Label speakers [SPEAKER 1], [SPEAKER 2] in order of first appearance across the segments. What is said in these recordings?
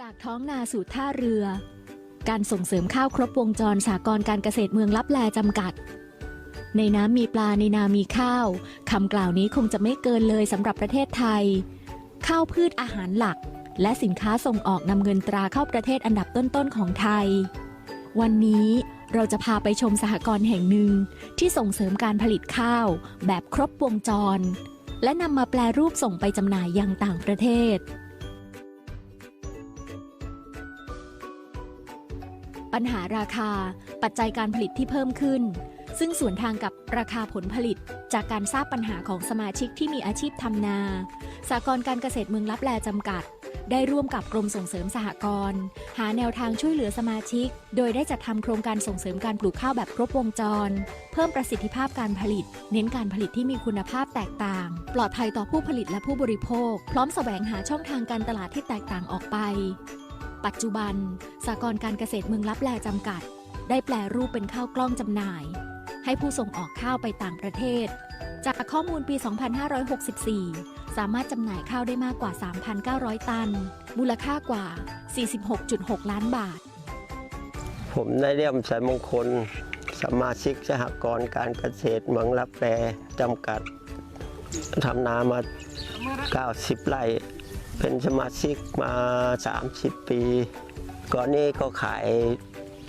[SPEAKER 1] จากท้องนาสู่ท่าเรือ การส่งเสริมข้าวครบวงจรสากรณ์การเกษตรเมืองลับแลจำกัด ในน้ำมีปลาในนามีข้าวคำกล่าวนี้คงจะไม่เกินเลยสำหรับประเทศไทย ข้าวพืชอาหารหลัก และสินค้าส่งออกนำเงินตราเข้าประเทศอันดับต้นๆของไทย วันนี้เราจะพาไปชมสหกรณ์แห่งหนึ่งที่ส่งเสริมการผลิตข้าวแบบครบวงจร และนำมาแปลรูปส่งไปจำหน่ายยังต่างประเทศ ปัญหาราคา ปัจจัยการผลิตที่เพิ่มขึ้น ซึ่งสวนทางกับราคาผลผลิต จากการทราบปัญหาของสมาชิกที่มีอาชีพทำนาสากรการเกษตรเมืองลับแลจำกัด ได้ร่วมกับกรมส่งเสริมสหกรณ์หาแนวทางช่วยเหลือสมาชิก โดยได้จัดทำโครงการส่งเสริมการปลูกข้าวแบบครบวงจร เพิ่มประสิทธิภาพการผลิต เน้นการผลิตที่มีคุณภาพแตกต่าง ปลอดภัยต่อผู้ผลิตและผู้บริโภค พร้อมแสวงหาช่องทางการตลาดที่แตกต่างออกไป ปัจจุบันสากรการเกษตรเมืองลับแลจำกัด ได้แปลรูปเป็นข้าวกล้องจำหน่าย ให้ผู้ส่งออกข้าวไปต่างประเทศ จากข้อมูลปี 2564 สามารถจำหน่ายข้าวได้มากกว่า 3,900 ตัน มูลค่ากว่า 46.6 ล้านบาท
[SPEAKER 2] ผมนายเลี่ยมสายมงคล สมาชิกสหกรณ์การเกษตรเมืองรับแปรจำกัดทำนามา 90 ไร่ เป็นสมาชิกมา 30 ปี ก่อนนี้ก็ขาย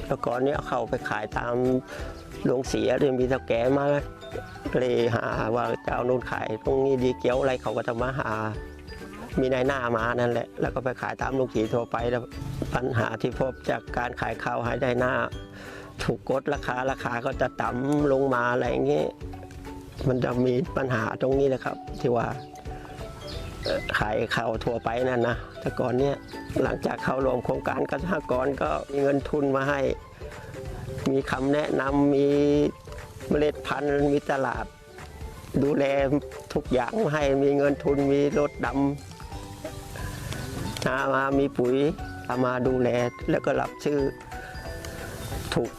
[SPEAKER 2] แล้วก่อนนี้เข้าไปขายตามโรงสีเรียมีเท่าแก่มาเลยหาว่าจะเอานู่นขายตรงนี้ดีเกี้ยวอะไรเขาก็จะมาหา มีนายหน้ามานั่นแหละ แล้วก็ไปขายตามโรงสีทั่วไปแล้วปัญหาที่พบจากการขายข้าวให้ได้หน้า ถูกกดราคาราคาก็จะต่ำลงมาอะไรอย่างเงี้ยมันจะมีปัญหาตรงนี้นะครับ ที่ว่า ขายข้าวทั่วไปนั่นนะแต่ก่อนเนี้ยหลังจากเข้ารวมโครงการกสหกรณ์ก็มีเงินทุนมาให้ มีคำแนะนำมีเมล็ดพันธุ์มีตลาด ดูแลทุกอย่างให้มีเงินทุนมีรถดำนามามีปุ๋ยเอามาดูแลแล้วก็รับซื้อถูก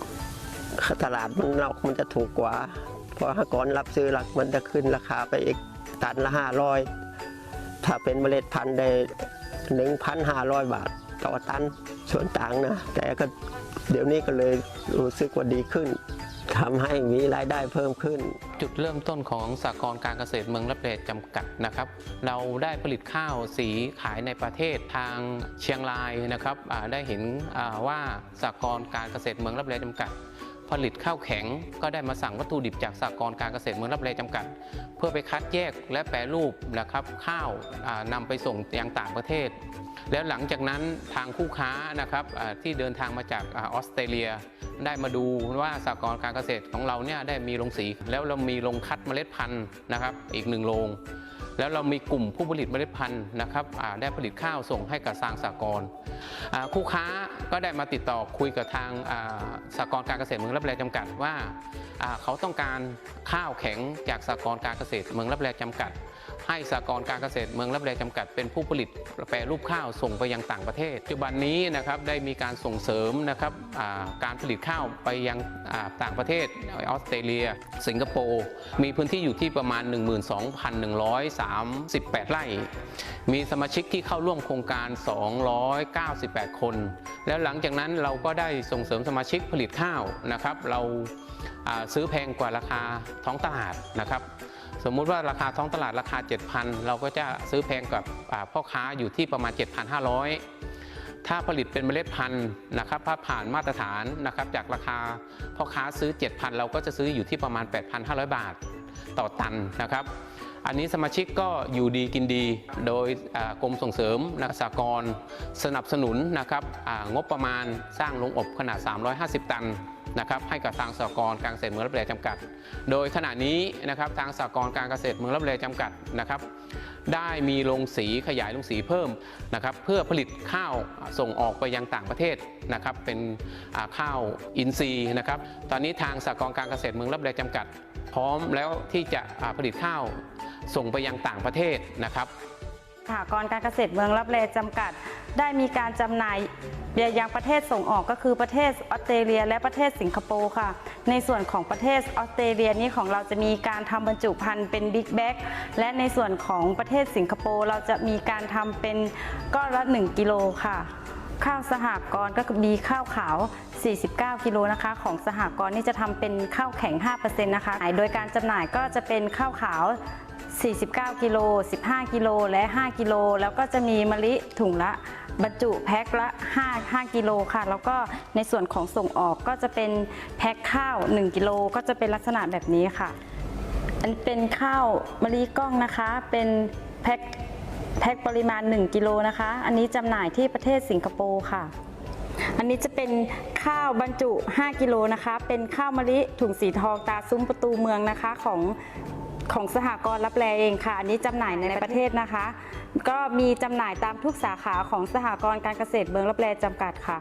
[SPEAKER 2] ตลาดมันนอกมันจะถูกกว่า เพราะถ้าก่อนรับซื้อหลักมันจะขึ้นราคาไปอีกตันละห้าร้อย ถ้าเป็นเมล็ดพันธุ์ได้หนึ่งพันห้าร้อยบาทต่อตันส่วนต่างนะ แต่ก็เดี๋ยวนี้ก็เลยรู้สึกว่าดีขึ้นทำให้มีรายได้เพิ่มขึ้น
[SPEAKER 3] จุดเริ่มต้นของสากลการเกษตรเมืองรับแลจำกัดนะครับ เราได้ผลิตข้าวสีขายในประเทศทางเชียงรายนะครับได้เห็นว่าสากลการเกษตรเมืองรับแลจำกัด ผลิตข้าวแข็ง ก็ได้มาสั่งวัตถุดิบจากสากลการเกษตรเมืองรับแลจำกัด เพื่อไปคัดแยกและแปรรูปนะครับข้าวอ่านำไปส่งยังต่างประเทศ แล้วหลังจากนั้นทางคู่ค้านะครับที่เดินทางมาจากออสเตรเลีย ได้มาดูว่าสากลการเกษตรของเราเนี่ยได้มีโรงสี แล้วเรามีโรงคัดเมล็ดพันธุ์นะครับอีกหนึ่งโรง แล้วเรามีกลุ่มผู้ผลิตเมล็ดพันธุ์นะครับได้ผลิตข้าวส่งให้กับทางสากลคู่ค้าก็ได้มาติดต่อคุยกับทางาสากลการเกษตรเมืองรับแรงจำกัดว่าเขาต้องการข้าวแข็งจากสากลการเกษตรเมืองรับแรงจำกัด ให้สากลการเกษตรเมืองรับแลจำกัดเป็นผู้ผลิตแปรรูปข้าวส่งไปยังต่างประเทศปัจจุบันนี้นะครับได้มีการส่งเสริมนะครับการผลิตข้าวไปยังต่างประเทศออสเตรเลีย สิงคโปร์มีพื้นที่อยู่ที่ประมาณ 12,138 ไร่ มีสมาชิกที่เข้าร่วมโครงการ 298 คน แล้วหลังจากนั้นเราก็ได้ส่งเสริมสมาชิกผลิตข้าวนะครับ เราซื้อแพงกว่าราคาท้องตลาดนะครับ สมมุติว่าราคาท้องตลาดราคา 7,000 เราก็จะซื้อแพงกับพ่อค้าอยู่ที่ประมาณ 7,500 ถ้าผลิตเป็นเมล็ดพันธุ์นะครับถ้าผ่านมาตรฐานนะครับจากราคาพ่อค้าซื้อ 7,000 เราก็จะซื้ออยู่ที่ประมาณ 8,500 บาทต่อตันนะครับอันนี้สมาชิกก็อยู่ดีกินดี โดยกรมส่งเสริมนะสากรสนับสนุนนะครับงบประมาณสร้างโรงอบขนาด 350 ตัน นะครับให้กับทางสากรณ์การเกษตรเมืองรับแลจำกัด โดยขณะนี้นะครับทางสากรณ์การเกษตรเมืองรับแลจำกัดนะครับได้มีโรงสีขยายโรงสีเพิ่มนะครับเพื่อผลิตข้าวส่งออกไปยังต่างประเทศนะครับเป็นข้าวอินทรีย์นะครับตอนนี้ทางสากรณ์การเกษตรเมืองรับแลจำกัด พร้อมแล้วที่จะผลิตข้าวส่งไปยังต่างประเทศนะครับ
[SPEAKER 4] สหกรณ์การเกษตรเมืองรับแลจำกัด ได้มีการจำหน่ายไปยังประเทศส่งออกก็คือประเทศออสเตรเลีย และประเทศสิงคโปร์ค่ะ ในส่วนของประเทศออสเตรเลียนี้ของเราจะมีการทำบรรจุภัณฑ์เป็นบิ๊กแบ็กและในส่วนของประเทศสิงคโปร์เราจะมีการทำเป็นก้อนละ 1 กิโลค่ะ ข้าวสหกรณ์ก็มีข้าวขาว 49 กิโลนะคะ ของสหกรณ์นี่จะทำเป็นข้าวแข็ง 5%นะคะโดยการจำหน่ายก็จะเป็นข้าวขาว 49 กิโล 15 กิโล และ 5 กิโล แล้วก็จะมีมะลิถุงละบรรจุแพ็คละ 5 5 กิโลค่ะ แล้วก็ในส่วนของส่งออกก็จะเป็นแพ็คข้าว 1 กิโล ก็จะเป็นลักษณะแบบนี้ค่ะ อันเป็นข้าวมะลิกล้องนะคะ เป็นแพ็คแพ็คปริมาณ 1 กิโลนะคะ อันนี้จำหน่ายที่ประเทศสิงคโปร์ค่ะ อันนี้จะเป็นข้าวบรรจุ 5 กิโลนะคะ เป็นข้าวมะลิถุงสีทองตาซุ้มประตูเมืองนะคะของ ของสหกรณ์รับแลเองค่ะ อันนี้จำหน่ายในประเทศนะคะ ก็มีจำหน่ายตามทุกสาขาของสหกรณ์การเกษตรเมืองรับแลจำกัดค่ะ